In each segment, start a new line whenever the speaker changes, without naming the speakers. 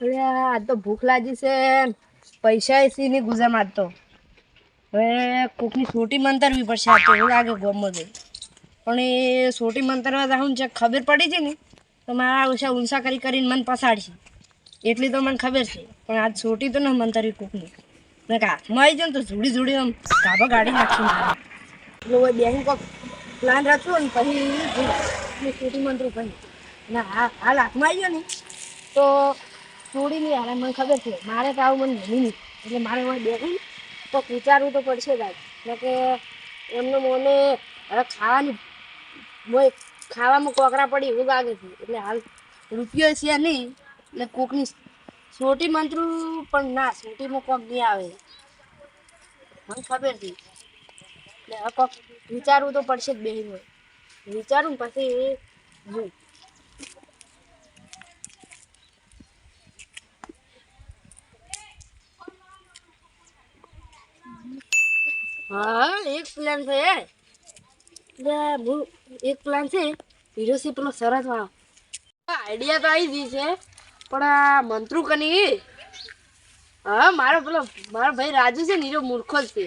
અરે આજ તો ભૂખ લાગી છે. પૈસા એસી ની ગુજાર મારતો. હવે કોકની સોટી મંતરવી પડશે આ તો, એવું લાગે ગમો જઈ પણ એ સોટી મંતરવા જાઉં છે ખબર પડી છે ને, તો મારા ઓછા ઊંસા કરી કરીને મન પસાડશે. એટલી તો મને ખબર છે. પણ આજ સોટી તો ન મંતરવી કોકની. કે હાથમાં આવી જાય ને તો જોડી જોડી આમ ગાભા ગાડી નાખી મારે. એટલે બેન કોક પ્લાન રચ્યો ને પછી સોટી મંતરું પછી ના હા, હાલ હાથમાં આવી ગયો ને, તો છોડી નહીં હાલે મને ખબર છે. મારે તો આવું મને નહીં. એટલે મારે હવે બેસું તો વિચારવું તો પડશે જ એટલે કે એમને મને હવે ખાવાની, મોય ખાવામાં કોકરા પડી એવું લાગે છે. એટલે હાલ રૂપિયો છે નહીં, એટલે કોકની સોટી મંત્રું પણ ના, સોટીમાં કોક નહીં આવે. મને ખબર છે. એટલે હવે કોક વિચારવું તો પડશે જ બેહીને. વિચારું પછી જોઉં હા એક પ્લાન છે. એક પ્લાન છે. હીરો છે પેલો સરસ વાળો. આઈડિયા તો આવી ગઈ છે. પણ આ મંત્રુ કની હા મારો પેલો મારો ભાઈ રાજુ છે ને હીરો મૂર્ખો જ છે.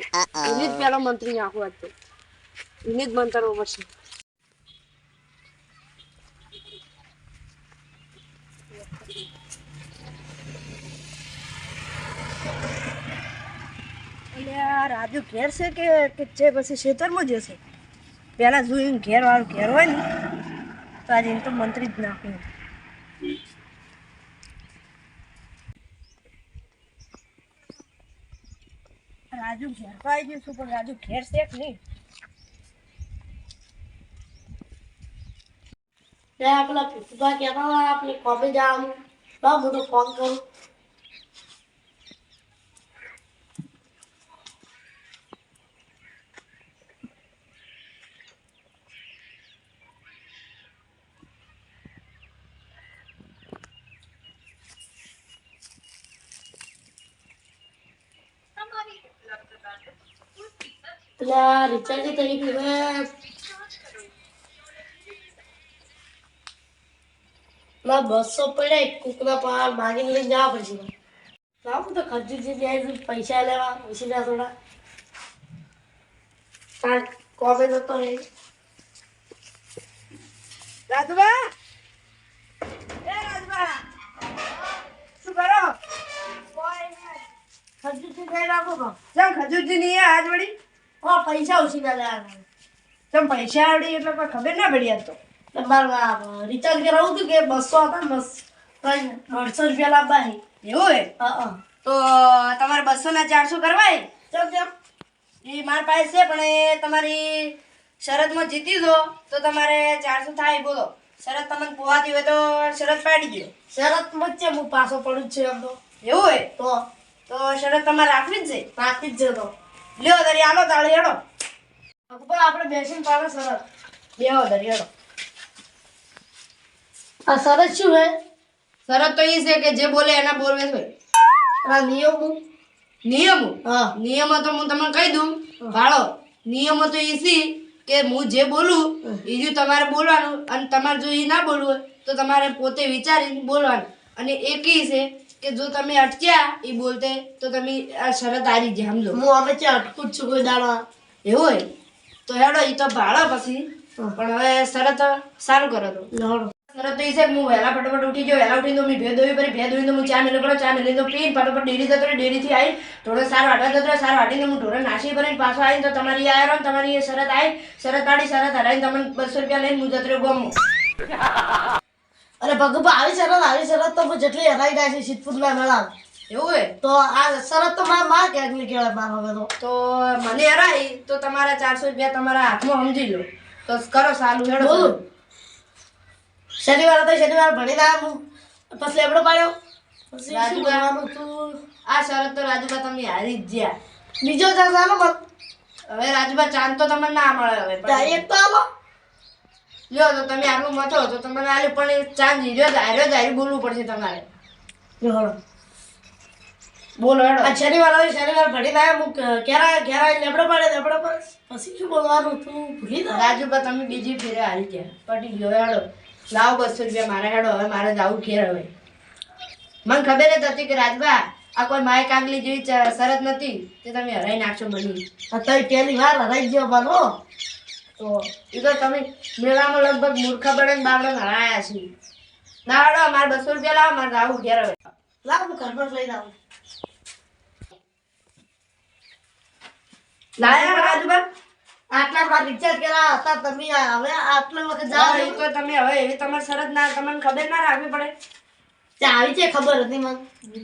એને જ પેલો મંત્રી નાખવો હતો. એને જ મંતરવો પડશે એટલે આ રાજુ ઘેર છે કે છે પછી ખેતરમાં જશે પહેલાં જોયું ઘેર ઘેર હોય ને, તો આજે એમ તો મંત્રી જ નાખ્યું રાજુ ઘેર તો આવી ગયું છું, પણ રાજુ ઘેર છે કે નહીં?
ત્યાં પેલા ફીફુભા કહેતા આપણે કોમે જવાનું. બા હું તો ફોન કરું પેલા રિચાર્જ થઈ ગયું ના બસો પડ્યા કુકના પાર માગીને લઈને જવા પડશે. ના હું તો ખજૂરજી જાય પૈસા લેવા પછી ના થોડા. તાર કોમે જતો રહે
રાજુબા એ રાજુબા શું કરો
ખજૂરજી લઈ રાખો
ખજૂરજી ની આજ વળી?
હા પૈસા ઓછી ના
જેમ પૈસા આવડી એટલે કોઈ ખબર ના પડી આજ તો.
તમારે રિચાર્જ કરાવું હતું કે બસો હતા બસ? ત્રણ દોઢસો રૂપિયા લાવવા
એવું હે તો તમારે બસો ના ચારસો કરવાય?
ચાલ ચાલ
એ મારા પાસે છે પણ એ તમારી શરતમાં જીતી દો તો તમારે ચારસો થાય બોલો. શરત તમને પોહાતી હોય તો શરત પાડી દો
શરત વચ્ચે હું પાછો પડું જ છે એમ તો.
એવું હોય
તો.
તો શરત તમારે રાખવી જ છે?
રાખી જ જતો
લ્યો દરી આલો તાળી હેડો.
અકબર આપણે બેસીને પાડો શરત.
બેહો દરી હેડો
આ શરત શું હે
શરત તો એ છે કે જે બોલે એના બોલવે છે.
આ નિયમો
નિયમો?
હા.
નિયમો તો હું તમને કહી દઉં. ભાળો નિયમો તો એ છે કે હું જે બોલું એ જ તમારે બોલવાનું. અને તમારે જો એ ના બોલવું હોય તો તમારે પોતે વિચારીને બોલવાનું. અને એક કી છે કે જો તમે અટક્યા એ બોલતે તો તમે આ શરત હારી ગયા સમજો
હું હવે ત્યાં અટકું જ છું કોઈ દાડા?
એવું હોય? તો હેડો એ તો ભાડા પછી. પણ હવે શરત સારું કરો તો. શરત તો એ છે હું વહેલા ફટાફટ ઉઠી ગયો વહેલા ઉઠીને તો મેં ભેદ દોવી પડી ભે દોઈને તો હું ચા મેળો પડો ચા મેલીને તો પીને ફટાફટ ડેરી જતો રહ્યો ડેરીથી આવી થોડો સારો વાટવા જતો રહ્યો સારો આટીને હું ઢોળે નાસી ભરીને પાછો આવીને તો તમારી આવ્યો ને તમારી એ શરત આવી શરત આડી શરત હરાવીને તમને બસો રૂપિયા લઈને હું જતો રહ્યો ગમો.
અરે ભગવા આવી શરત આવી શરત તો હું જેટલી હરાઈ જાય છે સિદ્ધપુરના મેળા
એવું હોય?
તો આ શરત તો મારા માં ક્યાંક કહેવાય મારા હવે તો.
તો મને હરાઈ તો તમારા ચારસો રૂપિયા તમારા હાથમાં સમજી લો. તો કરો સારું હેડો
બોલું. શનિવાર ભણી ના હું પછી લેબડો પાડ્યો.
રાજુભાઈ.
તું
આ શરત તો રાજુબા તમે હારી જ ગયા.
બીજો ચાન્સ આલો મત
હવે રાજુબા ચાંદ તો તમને ના મળે હવે પણ
તો આલો.
લ્યો તો તમે આટલું મથો તો તમારે આલે પણ ચાંદ હીર્યો જ હાર્યો બોલવું પડશે તમારે. બોલો હેડો.
આ શનિવાર હોય શનિવાર ભણી થાય હું ક્યારે ક્યારે લેબડો પાડે લેબડો પર પછી શું બોલવાનું તું? ભૂલી જા
રાજુબા તમે બીજી ફેરે હારી ગયા. પટી ગયો હેડો. લાવો બસો રૂપિયા મારે હેડો. હવે મારે જવું ઘેર હવે. મને ખબર જ હતી કે રાજભા આ કોઈ માય કાગલી જેવી શરત નથી. તે તમે હરાઈ નાખશો
મને અત્યારે પહેલી વાર હરાઈ ગયો બનો
તો એ તો તમે મેળામાં લગભગ મૂર્ખા બળે બાવળે હરાયા છે. ના હાડો મારે બસો રૂપિયા લાવો મારે આવું ઘેર હવે
લાવો હું ઘર પર લઈ આવું.
લાયા રાજભા
આટલા વાર રિચાર્જ કર્યા હતા તમે હવે આટલો વખત જાઓ
એ તો તમે હવે એવી તમારી શરત ના તમને ખબર ના રાખવી પડે.
આવી છે ખબર હતી મને.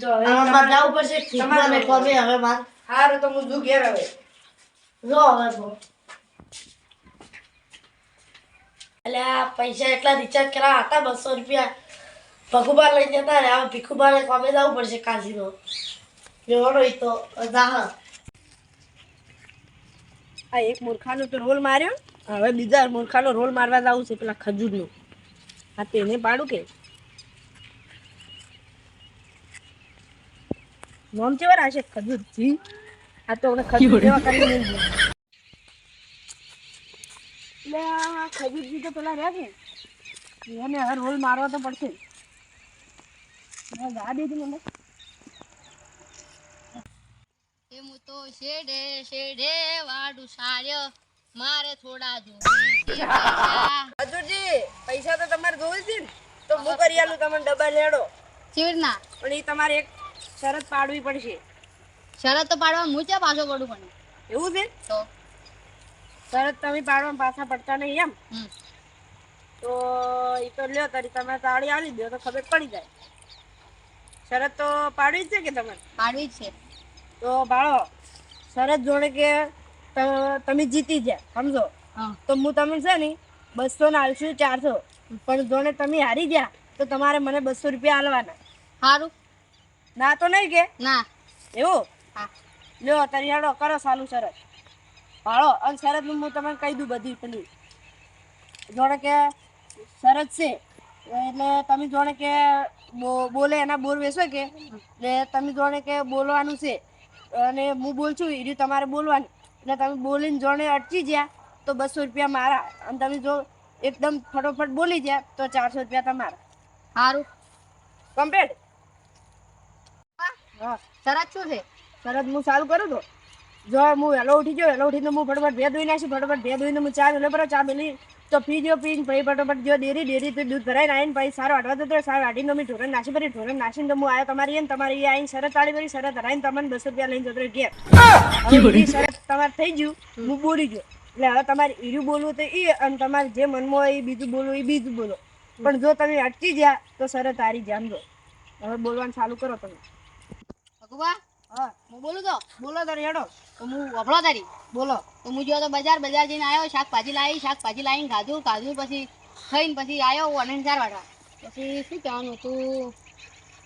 તો હવે
હવે પડશે
તમારે
હવે મારે.
તો હું જુ ઘેર હવે.
જો હવે તો એટલે આ પૈસા એટલા રિચાર્જ કરા હતા બસો રૂપિયા. ભગુબા લઈ જતા ને હવે ભીખુબા ને કોમે જવું પડશે કાશીનો. જોવાનો એ તો દાહ
આ એક મૂર્ખાનો તો રોલ માર્યો હવે બીજા મૂર્ખાનો રોલ મારવા જવું છે પેલા ખજૂરનો. હા તેને પાડું કે? નોમ ચેવા રાખશે ખજૂરજી આ તો ખજૂર જેવા કરી નહીં. એટલે આ ખજૂરજી તો પેલા રહ્યા છે એને હવે રોલ મારવા તો પડશે. ગા દીધી મને
હું તો શેડે શેડે વાડું સાર્યો. મારે થોડા જોડી પૈસા.
પૈસા તો તમારે જોવે છે ને? તો હું કરી આલું તમને ડબલ લેડો
ચીડના
પણ એ તમારે એક શરત પાડવી પડશે.
શરત તો પાડવા હું ચા પાછો પડું. પણ
એવું છે?
તો.
શરત તમે પાડવા પાછા પડતા નહીં એમ. તો એ તો લ્યો તારી તમે તાળી આલી દો તો ખબર પડી જાય. શરત તો પાડવી જ છે કે તમે
પાડવી છે.
તો ભાળો શરત જોડે કે તમે જીતી જાય સમજો? તો હું તમને છે ને બસો ને આલશું ચારસો પણ જોડે તમે હારી ગયા તો તમારે મને બસો રૂપિયા આલવાના.
સારું
ના તો નહીં કે?
ના.
એવું?
હા.
લ્યો તારી હેડો કરો સાલું શરત. ભાળો અને શરત હું તમને કહી દઉં બધી પેલી. જોડે કે શરત છે એટલે તમે જોડે કે બોલે એના બોર વેચો કે એટલે તમે જોડે કે બોલવાનું છે અને હું બોલ છું એ તમારે બોલવાનું. એટલે તમે બોલીને જોડે અટકી ગયા તો બસો રૂપિયા મારા. અને તમે જો એકદમ ફટોફટ બોલી ગયા તો ચારસો રૂપિયા તમારા.
સારું
કમ્પ્લીટ? હા
શરત શું છે?
તરત હું ચાલુ કરું તો જો હું વહેલો ઉઠી ગયો વહેલો ઉઠીને હું ફટાફટ ભે ધોઈ નાખી ફટાફટ ભે ધોઈને હું ચા મેલો પર ચા મેલી તો પી ગયો પીને પછી ફટાફટ જો ડેરી ડેરી તો દૂધ ભરાઈને આવીને પછી સારો વાટવા જતો સારો વાટીને અમે ઢોરણ નાસી ભરી ઢોરણ નાસીને તો હું આવ્યો તમારી એમ તમારી આવીને શરત આડી ભરી શરત હરાઈને તમને બસો રૂપિયા લઈને જતો ઘેર. હવે શરત તમારે થઈ ગયું હું બોલી ગયો. એટલે હવે તમારે ઈર્યું બોલવું તો એ અને તમારે જે મનમાં હોય એ બીજું બોલવું એ બીજું બોલો. પણ જો તમે અટકી ગયા તો શરત હારી દો હવે બોલવાનું ચાલુ કરો તમે.
ભગવા
હા
હું બોલું તો?
બોલો તારી હેડો.
તો હું વફળો તારી.
બોલો.
તો હું જો તો બજાર બજાર જઈને આવ્યો શાકભાજી લાવી શાકભાજી લાવીને ખાધું ખાધું પછી ખાઈને પછી આવ્યો અને ચાર વાટા પછી શું કહેવાનું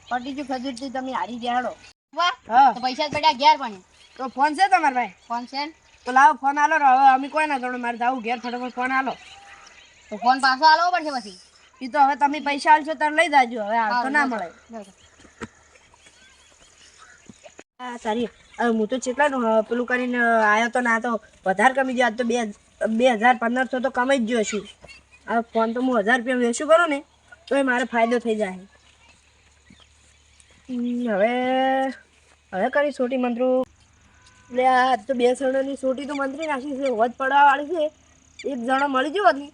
પટી તમે હારી ગયા હેડો.
વાહ પૈસા પડ્યા ઘેર પણ.
તો ફોન છે તમારા ભાઈ?
ફોન છે?
તો લાવો ફોન આલો હવે અમે કોઈ ના જોડો મારે જાવું ઘેર ફટાફટ ફોન આલો.
તો ફોન પાછો આલવો પડશે પછી.
એ તો હવે તમે પૈસા આલશો ત્યારે લઈ જાજો. હવે તો ના મળે. હા, સારી. હું તો કેટલાનું પેલું કરીને આવ્યો તો ના તો વધારે કમી ગયો. તો બે હજાર પંદરસો તો કમાઈ જ ગયો છું. આ ફોન તો હું હજાર રૂપિયા વેચું કરું ને તો એ મારે ફાયદો થઈ જાય. હવે હવે કરી સોટી મંત્રો. એટલે આ તો બે સણની સોટી તો મંત્રી નાખી છે વધ પડવા વાળી છે. એક જણો મળી ગયો હતી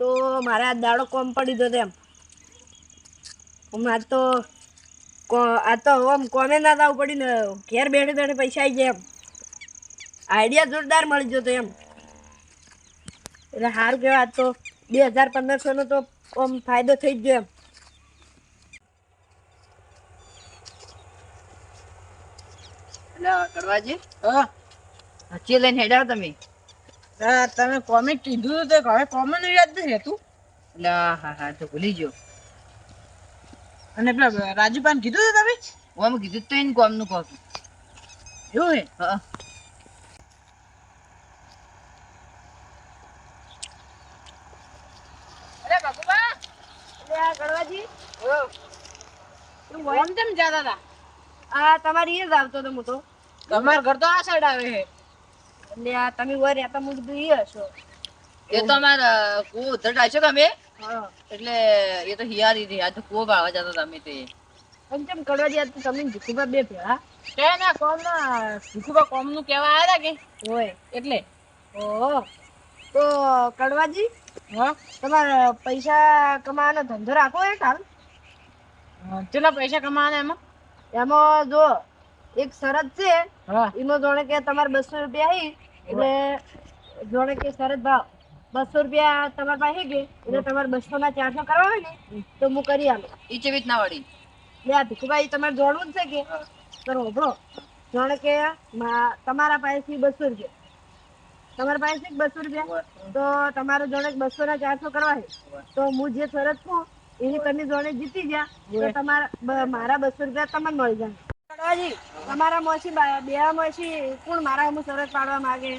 તો મારે આ દાડો કોમ પડી ગયો તેમ હમણાં તો આ તો આમ કોમે ના થવું પડી ને ઘેર બેઠે બેઠે પૈસા આવી ગયા એમ. આઈડિયા જોરદાર મળી જતો એમ. એટલે સારું કહેવાય તો બે હજાર પંદરસોનો તો આમ ફાયદો થઈ જ ગયો એમ.
હચી લઈને તમે.
તમે કોમેન્ટ કીધું તો હવે કોમેન્ટ યાદ નથી રહેતું.
એટલે હા હા તો ભૂલી ગયો.
અને પેલા રાજુપાન કીધું હતું તમે?
આમ કીધું તો એને કોમનું કહો
એવું હે? તમારી એ જ આવતો હતો હું તો તમારા ઘર તો આ સાઈડ આવે છે એટલે આ તમે વર રહેતા હું કીધું એ હશો.
એ તો અમારા ઉધર તમે? એટલે એ તો હિયારી રહી આ તો કુવો ભાવા જતો તમે તે.
પણ કેમ કરવા તું તમે ભીખુભા બે ભેળા?
કે ના કોમના ભીખુબા કોમનું કહેવા આવ્યા હતા કે?
હોય
એટલે.
ઓહો તો કડવાજી
હા?
તમારે પૈસા કમાવાનો ધંધો રાખો એ કાલ?
કેટલા પૈસા કમાવાના એમાં?
એમાં જો એક શરત છે
હા.
એમાં જોણે કે તમારે બસો રૂપિયા આવી એટલે જોણે કે શરત ભાવ. બસો રૂપિયા તમારા પાસે ગયે એટલે તમારે બસો ના ચારસો કરવા હોય ને તો હું કરી આલું.
એ ચેવી રીતના વળી.
લે આ ભીખુભાઈ તમારે જોડવું જ છે કે? કરો ભણો જાણે કે તમારા પાસેથી બસો રૂપિયા. તમારા પાસેથી બસો રૂપિયા. તો તમારે જોડે બસો ના ચારસો કરવા છે. તો હું જે શરત કહું એની તમે જોડે જીતી ગયા. તો તમારા મારા બસો રૂપિયા તમને મળી જાય. તમારા મોસી બે મોસી કોણ મારા હું શરત પાડવા માંગે?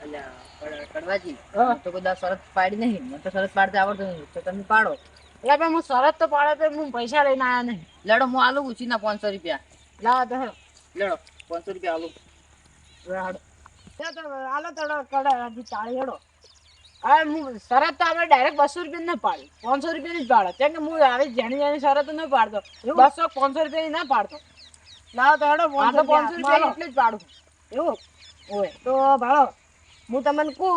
કડવાજી. તો શરત પાડી નહીં. મને તો શરત પાડતા આવડતું નહીં. તો તમે પાડો.
એટલે પણ હું શરત તો પાડે તો હું પૈસા લઈને આવ્યા નહીં.
લેડો હું આલું ઉછીના પાંચસો રૂપિયા.
લાવો તો હેડો
પાંચસો રૂપિયા આલું.
હેડો.
લે તો આલો તો કડવાજી ચાળી હેડો.
હવે હું શરત તો આપણે ડાયરેક્ટ બસો રૂપિયા ના પાડી. પાંચસો રૂપિયા ની જ પાડો. કેમ કે હું આવી જેની જેની શરત નહીં પાડતો. બસો પાંચસો રૂપિયા ના પાડતો.
લાવો તો હેડો
પાંચસો રૂપિયા. એટલે જ પાડું.
એવું?
ઓય
તો ભાળો હું તમને કહું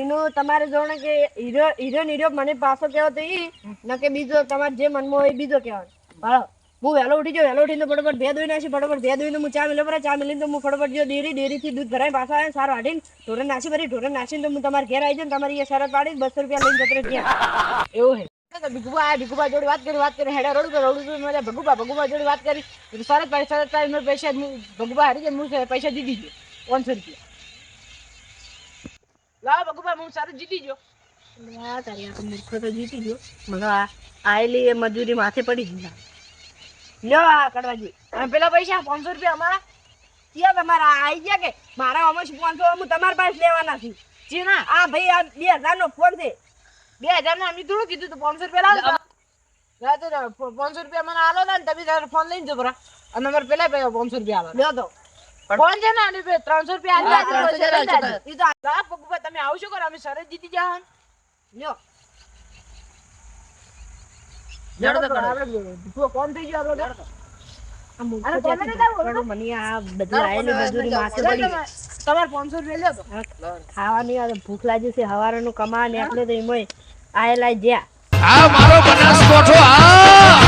એનું તમારે જોણે કે હીરો હીરો નીરો મને પાછો કહેવો તો ઈ ન કે બીજો તમારે જે મનમાં હોય બીજો કહેવાનો. ભાળો હું વહેલો ઉઠી જાઉં વહેલો ઉઠીને ફટોફટ ભે દોઈ નાખી ફટોફટ ભે દોઈને હું ચા મિલો પર ચા મિલીને તો હું ફટોફટ જો ડેરી ડેરીથી દૂધ ભરાય પાછા આવે સારું વાઢીને ઢોરે નાસી ભરી ઢોરે નાસીને તો હું તમારે ઘેર આવી જાઉં તમારી એ શરત પાડી બસો રૂપિયા લઈને જતો ગયા
એવું હે. ભીગુભા આયા જોડે વાત કરી વાત કરી હેડા રોડ પર રોડ પર મેં ભગુભા ભગુભા જોડે વાત કરી શરત પાડી શરત પાડી મેં પૈસા ભગુભા હારી ગયા હું પૈસા દીધી ગયો પાંચસો રૂપિયા. લાવો ભગુબા હું શરત જીતી ગયો
આ તારી આ મૂર્ખો તો જીતી ગયો મને આયેલી એ મજૂરી માથે પડી ગઈ લ્યો આ કડવાજી
અને પેલા પૈસા પાંચસો રૂપિયા અમારા
ક્યાં તમારા આવી ગયા કે મારા અમે પાંચસો હું તમારા પાસે લેવાના છું
જી ના
આ ભાઈ આ બે હજાર નો ફોન છે
બે હજાર ના અમે થોડું કીધું તું પાંચસો રૂપિયા લાવો લા તો પાંચસો રૂપિયા મને આલો ને તમે ફોન લઈને જબરા અને અમારે પેલા પૈસા પાંચસો રૂપિયા આલો
લ્યો તો
ફોન છે નાની બે પે ત્રણસો રૂપિયા ઈ તો તમે આવશો કરો અમે સરજ જીતી જા
લ્યો.
તો
કોણ થઈ ગયો આપણો
ખાવાની ભૂખ લાગી છે હવારનું કમા ને એટલે તો એમાં આયેલા જ્યાં.
આ મારો બનાસકોઠો આ